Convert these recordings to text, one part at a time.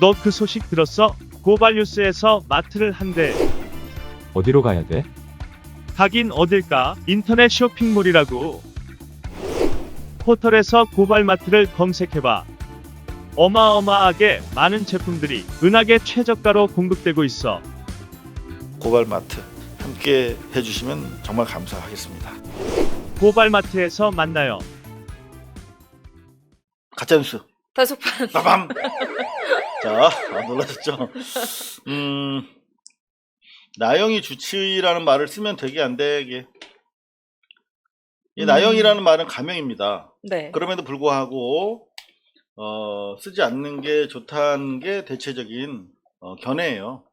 너 그 소식 들었어? 고발뉴스에서 마트를 한대. 어디로 가야 돼? 가긴 어딜까? 인터넷 쇼핑몰이라고. 포털에서 고발마트를 검색해봐. 어마어마하게 많은 제품들이 은하계 최저가로 공급되고 있어. 고발마트 함께 해주시면 정말 감사하겠습니다. 고발마트에서 만나요. 가짜뉴스 다속판 빠밤. 자, 아, 놀라셨죠? 음, 나영이 주치라는 말을 쓰면 되게 안 되게. 이 음. 나영이라는 말은 가명입니다. 네. 그럼에도 불구하고 어, 쓰지 않는 게 좋다는 게 대체적인 어, 견해예요.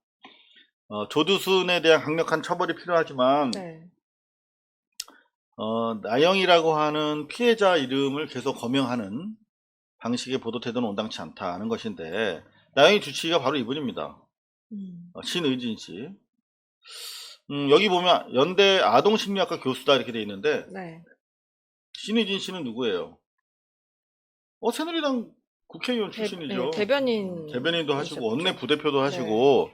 어, 조두순에 대한 강력한 처벌이 필요하지만 네. 어, 나영이라고 하는 피해자 이름을 계속 거명하는 방식의 보도 태도는 온당치 않다는 것인데 나영이 주치의가 바로 이분입니다. 음. 어, 신의진 씨. 음, 여기 보면 연대 아동심리학과 교수다 이렇게 돼 있는데 네. 신의진 씨는 누구예요? 어 새누리당 국회의원 대, 출신이죠. 네, 대변인 대변인도 하시고. 원내 부대표도 하시고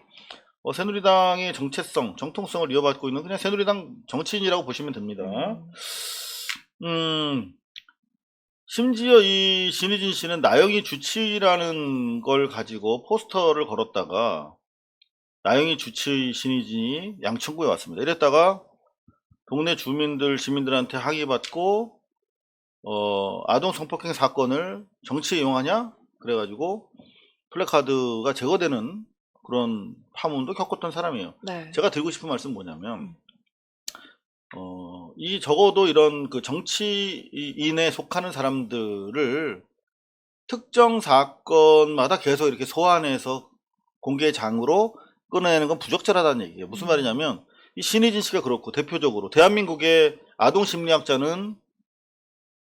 어, 새누리당의 정체성, 정통성을 이어받고 있는 그냥 새누리당 정치인이라고 보시면 됩니다. 음. 음, 심지어 이 신희진 씨는 나영이 주치의라는 걸 가지고 포스터를 걸었다가 나영이 주치의 신희진이 양천구에 왔습니다. 이랬다가 동네 주민들, 시민들한테 항의받고 어, 아동 성폭행 사건을 정치에 이용하냐? 그래가지고 플래카드가 제거되는 그런 파문도 겪었던 사람이에요. 네. 제가 드리고 싶은 말씀은 뭐냐면, 어, 이 적어도 이런 그 정치인에 속하는 사람들을 특정 사건마다 계속 이렇게 소환해서 공개장으로 꺼내는 건 부적절하다는 얘기예요. 무슨 음. 말이냐면, 이 신희진 씨가 그렇고, 대표적으로, 대한민국의 아동 심리학자는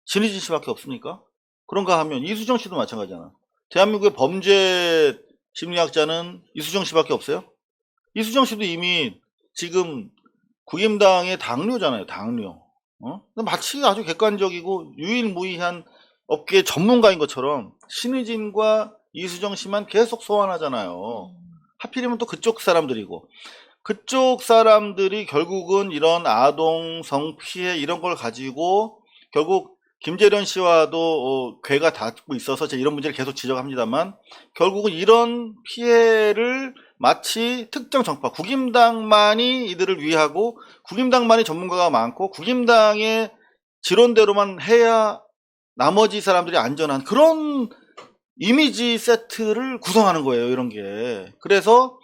신희진 씨밖에 없습니까? 그런가 하면 이수정 씨도 마찬가지잖아. 대한민국의 범죄 심리학자는 이수정 씨밖에 없어요? 이수정 씨도 이미 지금 국임당의 당뇨잖아요, 당뇨. 어? 마치 아주 객관적이고 유일무이한 업계 전문가인 것처럼 신의진과 이수정 씨만 계속 소환하잖아요. 하필이면 또 그쪽 사람들이고 그쪽 사람들이 결국은 이런 아동 성 피해 이런 걸 가지고 결국 김재련 씨와도 어, 괴가 닿고 있어서 제가 이런 문제를 계속 지적합니다만 결국은 이런 피해를 마치 특정 정파 국임당만이 이들을 위하고 국임당만이 전문가가 많고 국임당의 지론대로만 해야 나머지 사람들이 안전한 그런 이미지 세트를 구성하는 거예요 이런 게 그래서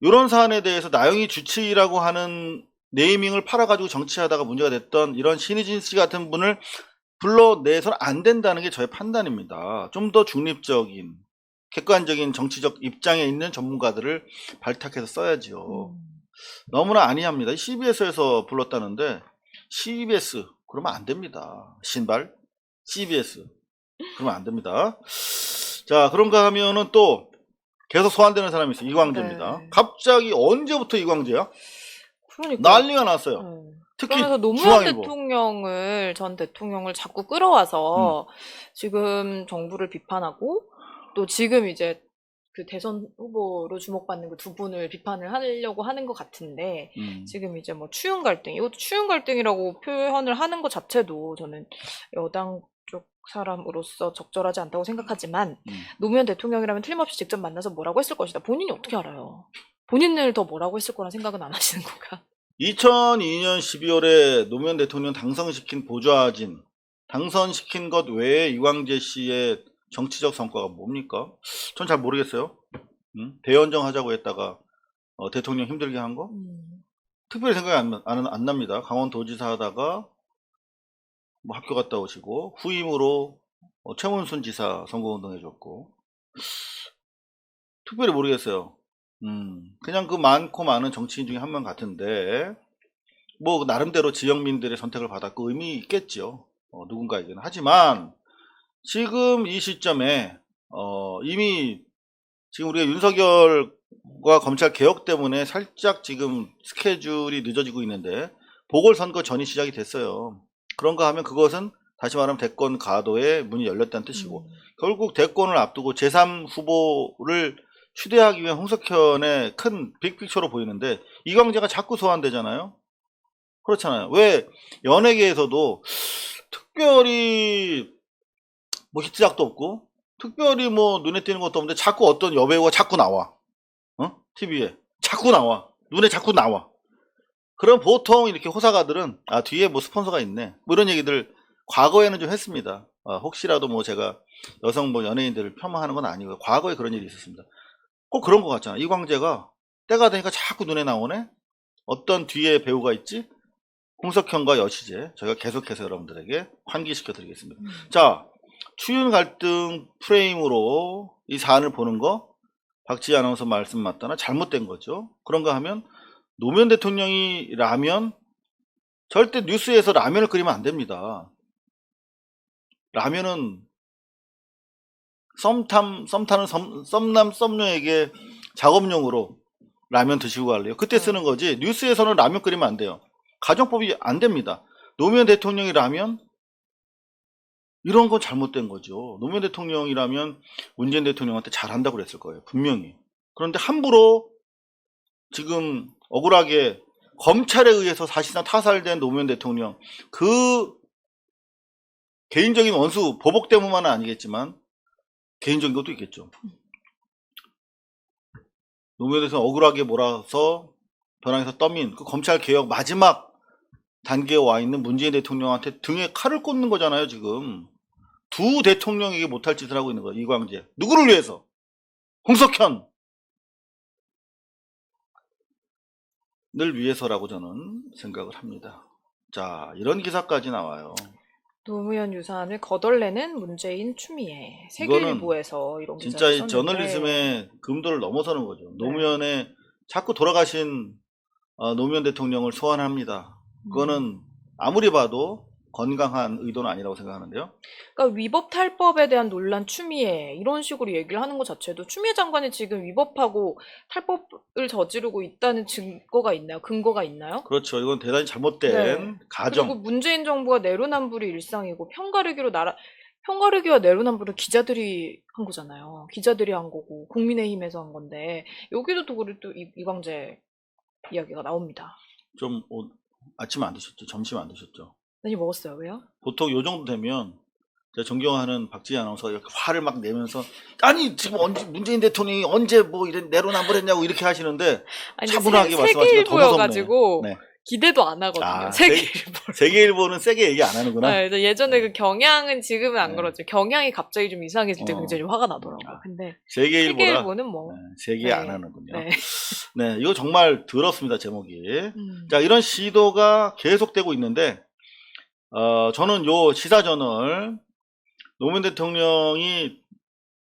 이런 사안에 대해서 나영이 주치의라고 하는 네이밍을 팔아가지고 정치하다가 문제가 됐던 이런 신희진 씨 같은 분을 불러내서는 안 된다는 게 저의 판단입니다. 좀 더 중립적인, 객관적인 정치적 입장에 있는 전문가들을 발탁해서 써야지요. 음. 너무나 아니합니다. CBS에서 불렀다는데 CBS 그러면 안 됩니다. 신발 CBS 그러면 안 됩니다. 자 그런가 하면은 또 계속 소환되는 사람이 있어요. 이광재입니다. 네. 갑자기 언제부터 이광재야? 그러니까 난리가 났어요. 네. 특히 그러면서 노무현 중앙일보. 대통령을 전 대통령을 자꾸 끌어와서 음. 지금 정부를 비판하고 또 지금 이제 그 대선 후보로 주목받는 그 두 분을 비판을 하려고 하는 것 같은데 음. 지금 이제 뭐 추윤 갈등 이것도 추윤 갈등이라고 표현을 하는 것 자체도 저는 여당 쪽 사람으로서 적절하지 않다고 생각하지만 음. 노무현 대통령이라면 틀림없이 직접 만나서 뭐라고 했을 것이다. 본인이 어떻게 알아요? 본인을 더 뭐라고 했을 거란 생각은 안 하시는 건가? 2002년 12월에 노무현 대통령 당선시킨 보좌진, 당선시킨 것 외에 이광재 씨의 정치적 성과가 뭡니까? 전 잘 모르겠어요. 음? 대연정 하자고 했다가 어, 대통령 힘들게 한 거? 음. 특별히 생각이 안, 나- 안, 안 납니다. 강원도지사 하다가 뭐 학교 갔다 오시고 후임으로 어, 최문순 지사 선거운동 해줬고 특별히 모르겠어요. 음, 그냥 그 많고 많은 정치인 중에 한 명 같은데 뭐 나름대로 지역민들의 선택을 받았고 의미 있겠죠. 어, 누군가에게는 하지만 지금 이 시점에 어, 이미 지금 우리가 윤석열과 검찰 개혁 때문에 살짝 지금 스케줄이 늦어지고 있는데 보궐선거 전이 시작이 됐어요. 그런가 하면 그것은 다시 말하면 대권 가도에 문이 열렸다는 뜻이고 음. 결국 대권을 앞두고 제3 후보를 추대하기 위한 홍석현의 큰 빅픽처로 보이는데 이광재가 자꾸 소환되잖아요. 그렇잖아요. 왜 연예계에서도 특별히 뭐 히트작도 없고 특별히 뭐 눈에 띄는 것도 없는데 자꾸 어떤 여배우가 자꾸 나와. 어? TV에 자꾸 나와. 눈에 자꾸 나와. 그럼 보통 이렇게 호사가들은 아 뒤에 뭐 스폰서가 있네. 뭐 이런 얘기들 과거에는 좀 했습니다. 아, 혹시라도 뭐 제가 여성 뭐 연예인들을 폄하하는 건 아니고요. 과거에 그런 일이 있었습니다. 꼭 그런 것 같잖아. 이광재가 때가 되니까 자꾸 눈에 나오네. 어떤 뒤에 배우가 있지? 홍석현과 여시재 저희가 계속해서 여러분들에게 환기시켜 드리겠습니다. 음. 자, 추윤 갈등 프레임으로 이 사안을 보는 거 박지희 아나운서 말씀 맞다나 잘못된 거죠. 그런가 하면 노무현 대통령이 라면 절대 뉴스에서 라면을 끓이면 안 됩니다. 라면은 썸탐 썸타는 썸, 썸남 썸녀에게 작업용으로 라면 드시고 갈래요. 그때 쓰는 거지. 뉴스에서는 라면 끓이면 안 돼요. 가정법이 안 됩니다. 노무현 대통령이 라면 이런 건 잘못된 거죠. 노무현 대통령이라면 문재인 대통령한테 잘한다고 그랬을 거예요. 분명히. 그런데 함부로 지금 억울하게 검찰에 의해서 사실상 타살된 노무현 대통령 그 개인적인 원수 보복 때문만은 아니겠지만 개인적인 것도 있겠죠. 노무현 대통령 억울하게 몰아서 변항에서 떠민 그 검찰 개혁 마지막 단계에 와 있는 문재인 대통령한테 등에 칼을 꽂는 거잖아요, 지금. 두 대통령에게 못할 짓을 하고 있는 거예요, 이광재. 누구를 위해서? 홍석현. 늘 위해서라고 저는 생각을 합니다. 자, 이런 기사까지 나와요. 노무현 유산을 거덜내는 문재인 추미애 세계일보에서 이런 진짜 이 저널리즘의 금도를 넘어서는 거죠. 노무현의 자꾸 돌아가신 어, 노무현 대통령을 소환합니다. 그거는 아무리 봐도 건강한 의도는 아니라고 생각하는데요. 그러니까 위법 탈법에 대한 논란 추미애 이런 식으로 얘기를 하는 것 자체도 추미애 장관이 지금 위법하고 탈법을 저지르고 있다는 증거가 있나요? 근거가 있나요? 그렇죠. 이건 대단히 잘못된 네. 가정. 그리고 문재인 정부가 내로남불이 일상이고 편가르기로 나라 편가르기와 내로남불은 기자들이 한 거잖아요. 기자들이 한 거고 국민의힘에서 한 건데 여기도 또 우리 또 이- 이광재 이야기가 나옵니다. 좀 어, 아침 안 드셨죠? 점심 안 드셨죠? 많이 먹었어요. 왜요? 보통 요 정도 되면 제가 존경하는 박지희 아나운서가 이렇게 화를 막 내면서 아니 지금 언제 문재인 대통령이 언제 뭐 이런 내로남불했냐고 이렇게 하시는데 아니 차분하게 세- 말씀하시니까 더 세계일보여가지고 네. 기대도 안 하거든요. 아, 세계일보. 세계일보는 세게 얘기 안 하는구나. 네, 그래서 예전에 그 경향은 지금은 안 네. 그러죠. 경향이 갑자기 좀 이상해질 때 어. 굉장히 좀 화가 나더라고요. 아, 근데 세계일보라 세계일보는 뭐 네, 세게 네. 안 하는군요. 네. 네, 이거 정말 더럽습니다 제목이. 음. 자, 이런 시도가 계속되고 있는데, 어, 저는 요 시사저널, 노무현 대통령이,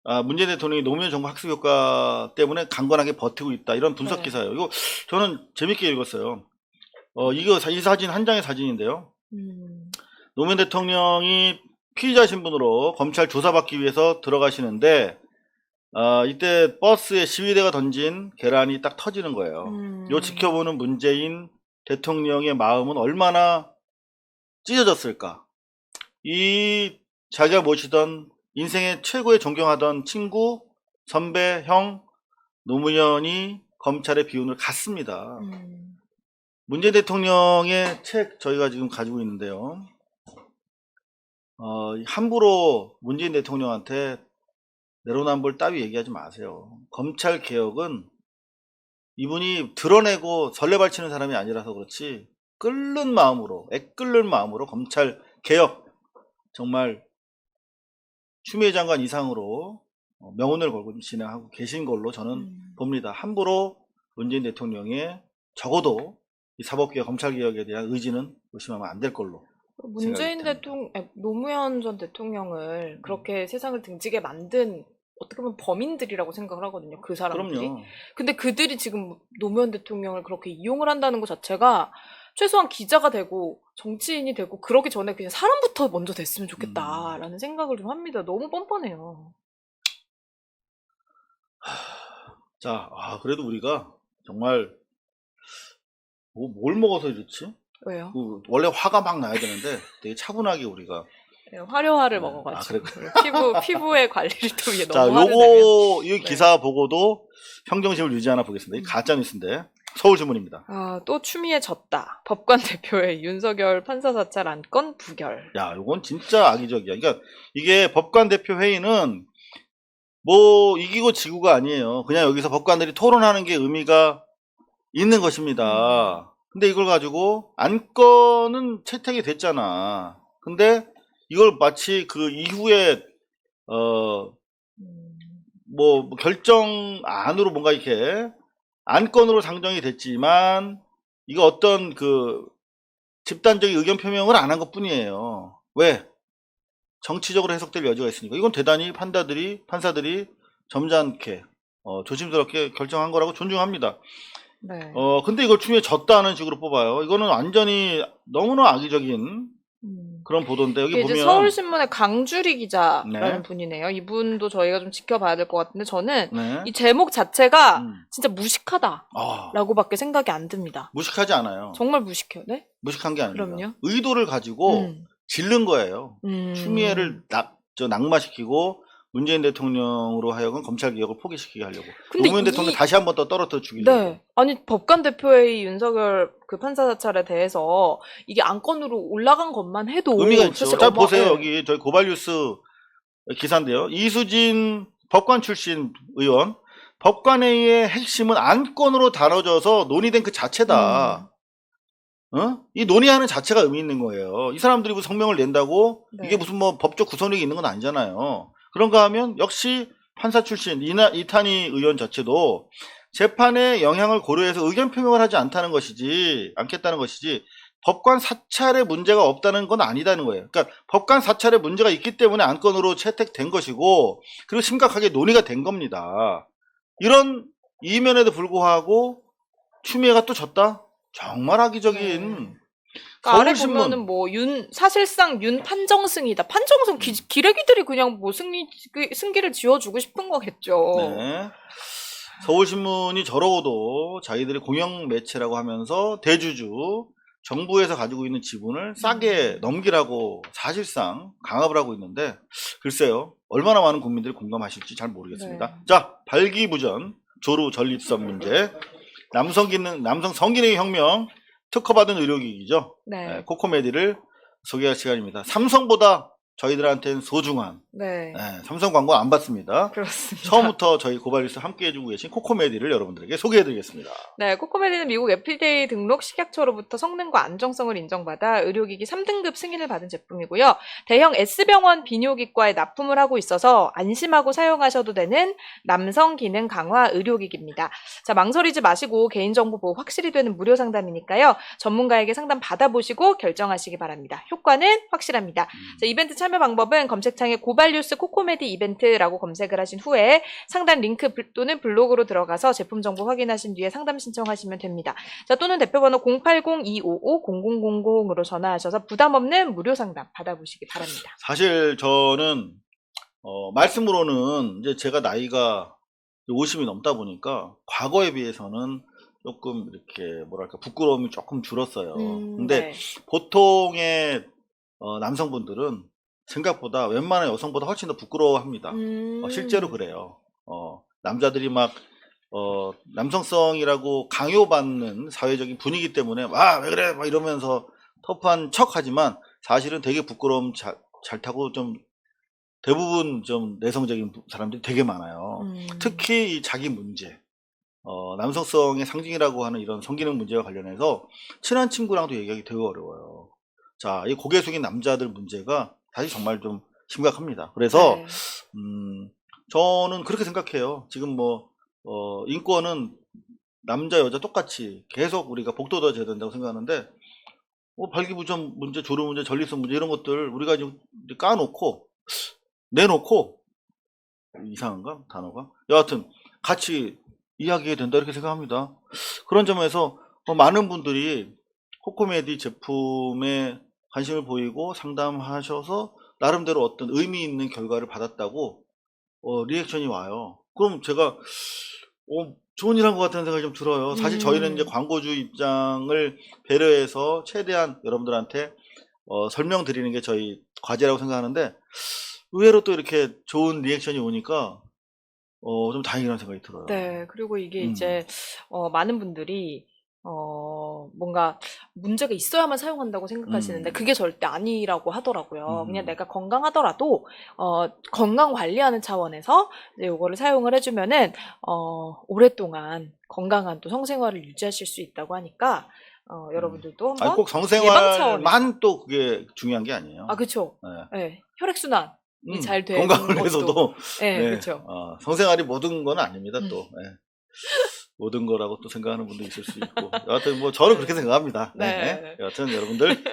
아, 문재인 대통령이 노무현 정부 학습 효과 때문에 강건하게 버티고 있다. 이런 분석 네. 기사예요. 이거 저는 재밌게 읽었어요. 어, 이거, 사- 이 사진 한 장의 사진인데요. 음. 노무현 대통령이 피의자 신분으로 검찰 조사받기 위해서 들어가시는데, 어, 이때 버스에 시위대가 던진 계란이 딱 터지는 거예요. 음. 요 지켜보는 문재인 대통령의 마음은 얼마나 찢어졌을까. 이 자기가 모시던 인생의 최고의 존경하던 친구, 선배, 형, 노무현이 검찰의 비운을 갔습니다. 음. 문재인 대통령의 책 저희가 지금 가지고 있는데요. 어, 함부로 문재인 대통령한테 내로남불 따위 얘기하지 마세요. 검찰 개혁은 이분이 드러내고 설레발치는 사람이 아니라서 그렇지 끓는 마음으로 애끓는 마음으로 검찰 개혁 정말 추미애 장관 이상으로 어, 명운을 걸고 진행하고 계신 걸로 저는 음. 봅니다. 함부로 문재인 대통령의 적어도 이 사법개혁, 검찰개혁에 대한 의지는 의심하면 안 될 걸로. 문재인 대통령, 노무현 전 대통령을 그렇게 세상을 등지게 만든 어떻게 보면 범인들이라고 생각을 하거든요. 그 사람들이. 그럼요. 근데 그들이 지금 노무현 대통령을 그렇게 이용을 한다는 것 자체가 최소한 기자가 되고 정치인이 되고 그러기 전에 그냥 사람부터 먼저 됐으면 좋겠다라는 생각을 좀 합니다. 너무 뻔뻔해요. 자, 아, 그래도 우리가 정말 뭐, 뭘 먹어서 이렇지? 왜요? 그 원래 화가 막 나야 되는데 되게 차분하게 우리가 네, 화려화를 네. 먹어가지고 아. 피부 피부의 관리를 또 위해 자, 너무 요거 이 네. 기사 보고도 평정심을 유지하나 보겠습니다. 이 가짜 뉴스인데 서울신문입니다. 아, 또 추미애 졌다. 법관 대표의 윤석열 판사 사찰 안건 부결. 야, 요건 진짜 악의적이야. 그러니까 이게 법관 대표 회의는 뭐 이기고 지구가 아니에요. 그냥 여기서 법관들이 토론하는 게 의미가 있는 것입니다. 근데 이걸 가지고 안건은 채택이 됐잖아. 근데 이걸 마치 그 이후에 어 음, 뭐 결정 안으로 뭔가 이렇게 안건으로 상정이 됐지만 이거 어떤 그 집단적인 의견 표명을 안 한 것 뿐이에요. 왜? 정치적으로 해석될 여지가 있으니까 이건 대단히 판사들이 판사들이 점잖게 어, 조심스럽게 결정한 거라고 존중합니다. 네. 어 근데 이걸 추미애 졌다는 식으로 뽑아요. 이거는 완전히 너무나 악의적인 음. 그런 보도인데 여기 이게 이제 보면 서울신문의 강주리 기자라는 네. 분이네요. 이분도 저희가 좀 지켜봐야 될 것 같은데 저는 네. 이 제목 자체가 음. 진짜 무식하다라고밖에 아, 생각이 안 듭니다. 무식하지 않아요. 정말 무식해요. 네? 무식한 게 아닙니다. 그럼요. 의도를 가지고 음. 질른 거예요. 음. 추미애를 낙, 저 낙마시키고 문재인 대통령으로 하여금 검찰 개혁을 포기시키게 하려고. 노무현 이- 대통령 다시 한 번 더 떨어뜨려 죽이려고. 네. 아니, 법관 대표의 윤석열 그 판사 사찰에 대해서 이게 안건으로 올라간 것만 해도 의미가 있죠. 사실 자 어마- 보세요 예. 여기 저희 고발뉴스 기사인데요. 이수진 법관 출신 의원 법관회의의 핵심은 안건으로 다뤄져서 논의된 그 자체다. 음. 어? 이 논의하는 자체가 의미 있는 거예요. 이 사람들이 무슨 성명을 낸다고 네. 이게 무슨 뭐 법적 구속력이 있는 건 아니잖아요. 그런가 하면 역시 판사 출신 이나, 이탄희 의원 자체도 재판에 영향을 고려해서 의견 표명을 하지 않다는 것이지 않겠다는 것이지 법관 사찰에 문제가 없다는 건 아니다는 거예요. 그러니까 법관 사찰에 문제가 있기 때문에 안건으로 채택된 것이고 그리고 심각하게 논의가 된 겁니다. 이런 이면에도 불구하고 추미애가 또 졌다? 정말 악의적인 네. 그러니까 아래 서울신문. 보면은 뭐 윤 사실상 윤 판정승이다. 판정승 기, 기레기들이 그냥 뭐 승리 그 승기를 지어주고 싶은 거겠죠. 네. 서울신문이 저러고도 자기들이 공영 매체라고 하면서 대주주 정부에서 가지고 있는 지분을 싸게 넘기라고 사실상 강압을 하고 있는데 글쎄요 얼마나 많은 국민들이 공감하실지 잘 모르겠습니다. 네. 자 발기부전 조루 전립선 문제 남성 기능 남성 성기능 혁명 특허받은 의료기기죠. 네. 네, 코코메디를 소개할 시간입니다. 삼성보다 저희들한테는 소중한 네. 네, 삼성 광고 안 받습니다. 그렇습니다. 처음부터 저희 고발뉴스 함께 해주고 계신 코코메디를 여러분들에게 소개해드리겠습니다. 네, 코코메디는 미국 FDA 등록 식약처로부터 성능과 안정성을 인정받아 의료기기 3등급 승인을 받은 제품이고요. 대형 S병원 비뇨기과에 납품을 하고 있어서 안심하고 사용하셔도 되는 남성 기능 강화 의료기기입니다. 자, 망설이지 마시고 개인정보 보호 확실히 되는 무료 상담이니까요. 전문가에게 상담 받아보시고 결정하시기 바랍니다. 효과는 확실합니다. 자, 이벤트 참여 방법은 검색창에 고발 뉴스 코코메디 이벤트라고 검색을 하신 후에 상단 링크 블- 또는 블로그로 들어가서 제품 정보 확인하신 뒤에 상담 신청하시면 됩니다. 자, 또는 대표번호 080-255-0000으로 전화하셔서 부담 없는 무료 상담 받아보시기 바랍니다. 사실 저는 어, 말씀으로는 이제 제가 나이가 50이 넘다 보니까 과거에 비해서는 조금 이렇게 뭐랄까 부끄러움이 조금 줄었어요. 음, 근데 네. 보통의 어, 남성분들은 생각보다 웬만한 여성보다 훨씬 더 부끄러워합니다. 음. 어, 실제로 그래요. 어, 남자들이 막, 어, 남성성이라고 강요받는 사회적인 분위기 때문에, 와, 왜 그래? 막 이러면서 터프한 척 하지만 사실은 되게 부끄러움 잘, 잘 타고 좀 대부분 좀 내성적인 사람들이 되게 많아요. 음. 특히 이 자기 문제, 어, 남성성의 상징이라고 하는 이런 성기능 문제와 관련해서 친한 친구랑도 얘기하기 되게 어려워요. 자, 이 고개 숙인 남자들 문제가 사실 정말 좀 심각합니다. 그래서 네. 음, 저는 그렇게 생각해요. 지금 뭐, 어, 인권은 남자, 여자 똑같이 계속 우리가 복돋아져야 된다고 생각하는데, 뭐, 발기부전 문제, 조류 문제, 전립선 문제, 이런 것들 우리가 지금 까놓고, 내놓고, 이상한가? 단어가? 여하튼, 같이 이야기해야 된다, 이렇게 생각합니다. 그런 점에서, 어, 많은 분들이 코코메디 제품에 관심을 보이고 상담하셔서, 나름대로 어떤 의미 있는 결과를 받았다고 어, 리액션이 와요. 그럼 제가 어, 좋은 일 한 것 같다는 생각이 좀 들어요. 사실 음. 저희는 이제 광고주 입장을 배려해서 최대한 여러분들한테 어, 설명드리는 게 저희 과제라고 생각하는데 의외로 또 이렇게 좋은 리액션이 오니까 어, 좀 다행이라는 생각이 들어요. 네. 그리고 이게 음. 이제 어 많은 분들이 어 뭔가 문제가 있어야만 사용한다고 생각하시는데 음. 그게 절대 아니라고 하더라고요. 음. 그냥 내가 건강하더라도 어 건강 관리하는 차원에서 이제 요거를 사용을 해 주면은 어 오랫동안 건강한 또 성생활을 유지하실 수 있다고 하니까 어 여러분들도 아니 한번 꼭 예방 성생활만. 또 그게 중요한 게 아니에요. 아 그쵸. 네. 예. 혈액 순환. 이잘 되는 음, 건강을 것도. 위해서도 예, 네, 그쵸. 어, 성생활이 모든 건 아닙니다. 음. 또 예. 모든 거라고 또 생각하는 분도 있을 수 있고 여하튼 뭐 저는 그렇게 생각합니다. 네. 네. 여하튼 여러분들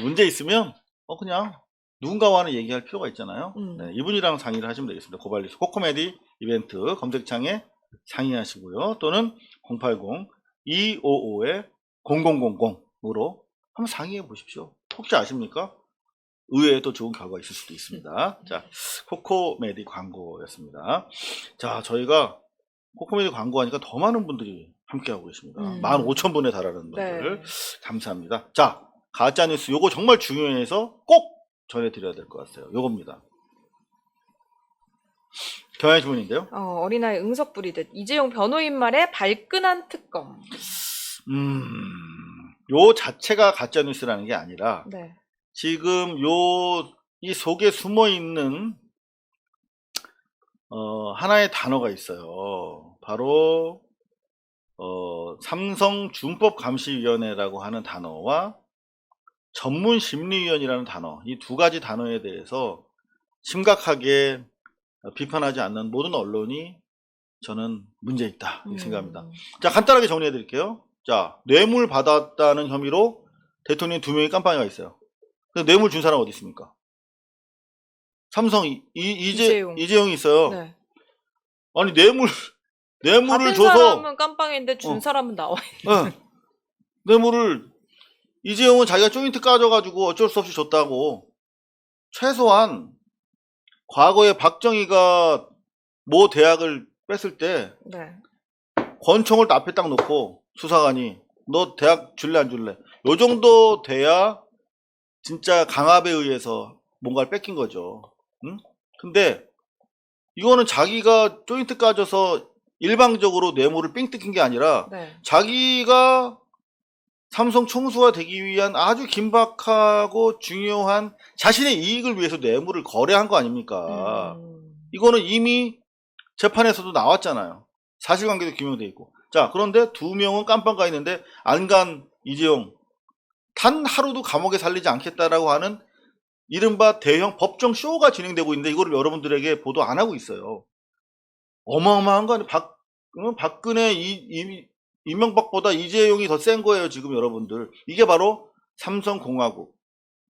문제 있으면 어 그냥 누군가와는 얘기할 필요가 있잖아요. 음. 네, 이분이랑 상의를 하시면 되겠습니다. 고발뉴스 코코메디 이벤트 검색창에 상의하시고요. 또는 080-255-0000으로 한번 상의해 보십시오. 혹시 아십니까? 의외에 또 좋은 결과가 있을 수도 있습니다. 자, 코코메디 광고였습니다. 자, 저희가 코코메디 광고하니까 더 많은 분들이 함께하고 계십니다. 음. 15,000분에 달하는 분들. 네. 감사합니다. 자, 가짜뉴스 요거 정말 중요해서 꼭 전해드려야 될 것 같아요. 요겁니다. 경향 신문인데요. 어, 어린아이 응석 부리듯 이재용 변호인 말에 발끈한 특검. 음, 요 자체가 가짜뉴스라는 게 아니라 네. 지금 요, 이 속에 숨어 있는, 어, 하나의 단어가 있어요. 바로, 어, 삼성 준법감시위원회라고 하는 단어와 전문심리위원이라는 단어, 이 두 가지 단어에 대해서 심각하게 비판하지 않는 모든 언론이 저는 문제 있다. 생각합니다. 음. 자, 간단하게 정리해 드릴게요. 자, 뇌물 받았다는 혐의로 대통령 두 명이 깜빵이가 있어요. 뇌물 준 사람 어디 있습니까? 삼성 이, 이, 이재, 이재용. 이재용이 있어요. 네. 아니, 뇌물, 뇌물을 받은 줘서, 사람은 깜빵인데 준 어. 사람은 나와. 예. 뇌물을, 이재용은 자기가 조인트 까져가지고 어쩔 수 없이 줬다고, 최소한, 과거에 박정희가 모 대학을 뺐을 때, 네. 권총을 또 앞에 딱 놓고 수사관이 너 대학 줄래 안 줄래? 요 정도 돼야 진짜 강압에 의해서 뭔가를 뺏긴 거죠. 응? 근데 이거는 자기가 조인트 까져서 일방적으로 뇌물을 삥 뜯긴 게 아니라 네. 자기가 삼성 총수가 되기 위한 아주 긴박하고 중요한 자신의 이익을 위해서 뇌물을 거래한 거 아닙니까? 음. 이거는 이미 재판에서도 나왔잖아요. 사실관계도 규명돼 있고. 자, 그런데 두 명은 깜빵 가 있는데 안간 이재용 단 하루도 감옥에 살리지 않겠다라고 하는 이른바 대형 법정 쇼가 진행되고 있는데 이거를 여러분들에게 보도 안 하고 있어요. 어마어마한 거 아니에요. 박, 어, 박근혜 이, 이, 이명박보다 이재용이 더 센 거예요, 지금 여러분들. 이게 바로 삼성공화국,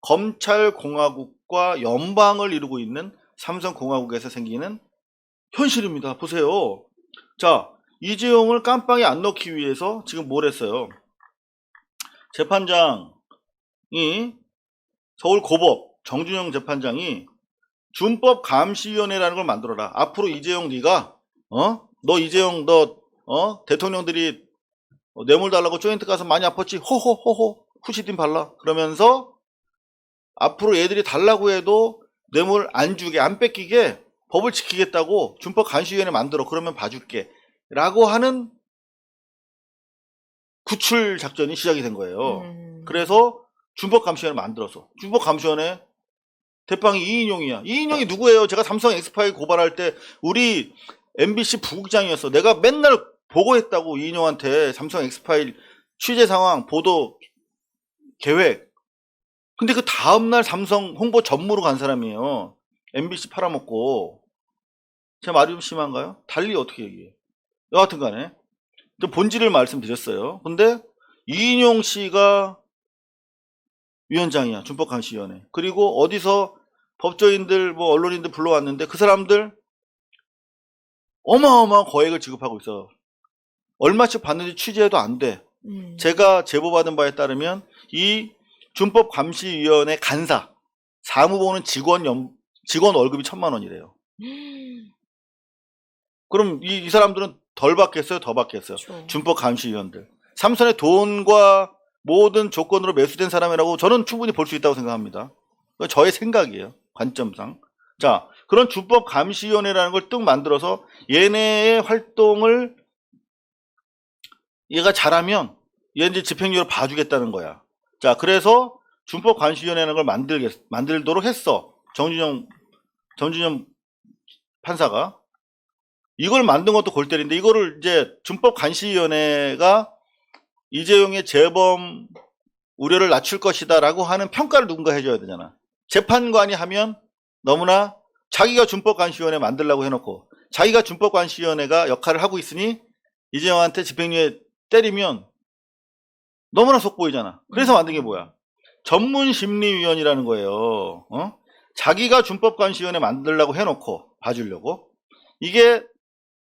검찰공화국과 연방을 이루고 있는 삼성공화국에서 생기는 현실입니다. 보세요. 자, 이재용을 깜빵에 안 넣기 위해서 지금 뭘 했어요? 재판장이 서울 고법 정준영 재판장이 준법 감시위원회라는 걸 만들어라. 앞으로 이재용 네가 어? 너 이재용 너 어? 대통령들이 어, 뇌물 달라고 조인트 가서 많이 아팠지? 호호호호 후시딘 발라. 그러면서 앞으로 얘들이 달라고 해도 뇌물 안 주게 안 뺏기게 법을 지키겠다고 준법 감시위원회 만들어 그러면 봐줄게 라고 하는 구출 작전이 시작이 된 거예요. 음. 그래서 준법 감시원을 만들어서 준법 감시원에 대빵이 이인용이야. 이인용이 누구예요? 제가 삼성 엑스파일 고발할 때 우리 MBC 부국장이었어. 내가 맨날 보고했다고 이인용한테 삼성 엑스파일 취재 상황, 보도 계획. 근데 그 다음날 삼성 홍보 전무로 간 사람이에요. MBC 팔아먹고. 제 말이 좀 심한가요? 달리 어떻게 얘기해? 여하튼 간에. 좀 본질을 말씀드렸어요. 근데 이인용 씨가 위원장이야. 준법감시위원회. 그리고 어디서 법조인들, 뭐 언론인들 불러왔는데 그 사람들 어마어마한 거액을 지급하고 있어. 얼마씩 받는지 취재해도 안 돼. 음. 제가 제보받은 바에 따르면 이 준법감시위원회 간사, 사무보는 직원 연, 직원 월급이 천만 원이래요. 음. 그럼 이, 이 사람들은 덜 받겠어요? 더 받겠어요? 그렇죠. 준법감시위원들. 삼선의 돈과 모든 조건으로 매수된 사람이라고 저는 충분히 볼 수 있다고 생각합니다. 저의 생각이에요. 관점상. 자, 그런 주법 감시위원회라는 걸 뚝 만들어서 얘네의 활동을 얘가 잘하면 얘 이제 집행유예를 봐주겠다는 거야. 자, 그래서 준법 감시위원회라는 걸 만들겠, 만들도록 했어. 정준영, 정준영 판사가. 이걸 만든 것도 골 때리인데 이거를 이제 준법 감시위원회가 이재용의 재범 우려를 낮출 것이다라고 하는 평가를 누군가 해줘야 되잖아. 재판관이 하면 너무나 자기가 준법관시위원회 만들라고 해놓고 자기가 준법관시위원회가 역할을 하고 있으니 이재용한테 집행유예 때리면 너무나 속 보이잖아. 그래서 만든 게 뭐야? 전문심리위원이라는 거예요. 어? 자기가 준법감시위원회 만들라고 해놓고 봐주려고 이게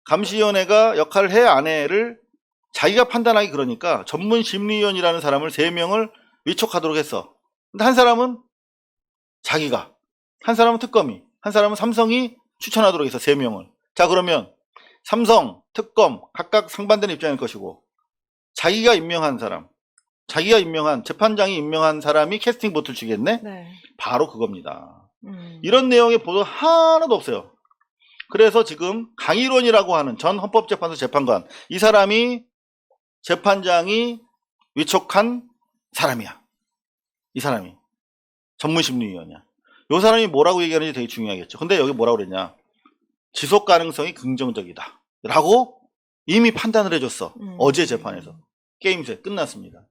감시위원회가 역할을 해 안 해를 자기가 판단하기 그러니까 전문심리위원이라는 사람을 세 명을 위촉하도록 했어. 근데 한 사람은 자기가, 한 사람은 특검이, 한 사람은 삼성이 추천하도록 해서 세 명을. 자 그러면 삼성, 특검 각각 상반되는 입장일 것이고 자기가 임명한 사람, 자기가 임명한 재판장이 임명한 사람이 캐스팅 보트를 치겠네? 네. 바로 그겁니다. 음. 이런 내용의 보도 하나도 없어요. 그래서 지금 강일원이라고 하는 전 헌법재판소 재판관 이 사람이 재판장이 위촉한 사람이야. 이 사람이 전문 심리위원이야. 이 사람이 뭐라고 얘기하는지 되게 중요하겠죠. 근데 여기 뭐라고 그랬냐? 지속 가능성이 긍정적이다. 라고 이미 판단을 해줬어. 음. 어제 재판에서. 게임세 끝났습니다.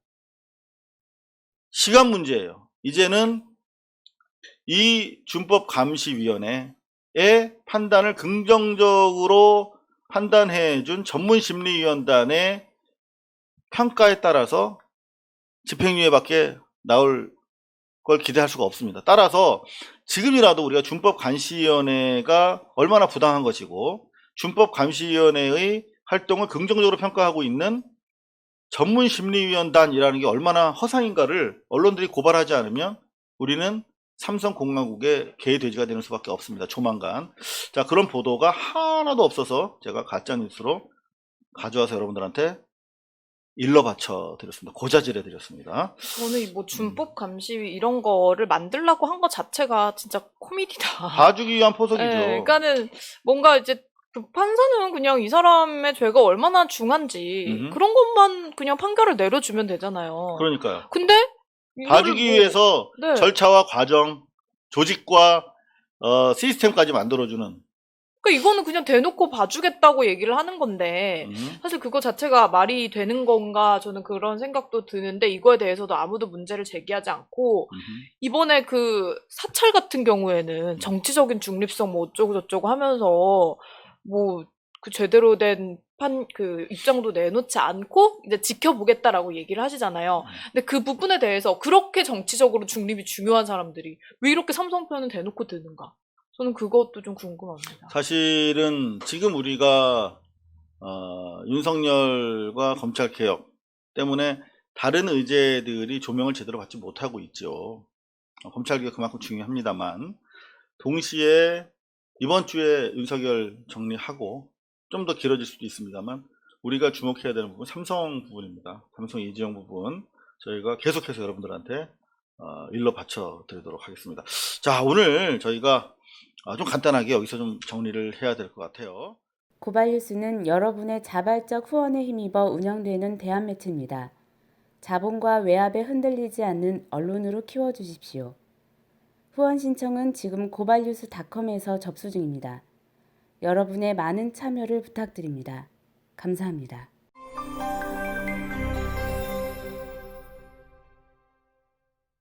시간 문제예요. 이제는 이 준법 감시위원회의 판단을 긍정적으로 판단해준 전문 심리위원단의 평가에 따라서 집행유예밖에 나올 걸 기대할 수가 없습니다. 따라서 지금이라도 우리가 준법 감시위원회가 얼마나 부당한 것이고 준법 감시위원회의 활동을 긍정적으로 평가하고 있는 전문 심리위원단이라는 게 얼마나 허상인가를 언론들이 고발하지 않으면 우리는 삼성 공화국의 개돼지가 되는 수밖에 없습니다. 조만간. 자 그런 보도가 하나도 없어서 제가 가짜 뉴스로 가져와서 여러분들한테 일러 바쳐 드렸습니다. 고자질해 드렸습니다. 저는 이뭐 준법 감시위 이런 거를 만들라고 한 것 자체가 진짜 코미디다. 봐주기 위한 포석이죠. 네, 그러니까는 뭔가 이제 그 판사는 그냥 이 사람의 죄가 얼마나 중한지 음흠. 그런 것만 그냥 판결을 내려주면 되잖아요. 그러니까요. 근데 이거를 봐주기 뭐- 위해서 네. 절차와 과정, 조직과 어, 시스템까지 만들어주는 그러니까 이거는 그냥 대놓고 봐주겠다고 얘기를 하는 건데 음, 사실 그거 자체가 말이 되는 건가 저는 그런 생각도 드는데 이거에 대해서도 아무도 문제를 제기하지 않고 음. 이번에 그 사찰 같은 경우에는 정치적인 중립성 뭐 어쩌고 저쩌고 하면서 뭐 그 제대로 된 판 그 입장도 내놓지 않고 이제 지켜보겠다라고 얘기를 하시잖아요. 근데 그 부분에 대해서 그렇게 정치적으로 중립이 중요한 사람들이 왜 이렇게 삼성 편은 대놓고 드는가? 저는 그것도 좀 궁금합니다. 사실은 지금 우리가 어, 윤석열과 검찰 개혁 때문에 다른 의제들이 조명을 제대로 받지 못하고 있죠. 어, 검찰 개혁 그만큼 중요합니다만 동시에 이번 주에 윤석열 정리하고 좀 더 길어질 수도 있습니다만 우리가 주목해야 되는 부분 삼성 부분입니다. 삼성 이재용 부분 저희가 계속해서 여러분들한테 어, 일러 바쳐 드리도록 하겠습니다. 자 오늘 저희가 아, 좀 간단하게 여기서 좀 정리를 해야 될 것 같아요. 고발뉴스는 여러분의 자발적 후원에 힘입어 운영되는 대한 매체입니다. 자본과 외압에 흔들리지 않는 언론으로 키워주십시오. 후원 신청은 지금 고발뉴스닷컴에서 접수 중입니다. 여러분의 많은 참여를 부탁드립니다. 감사합니다.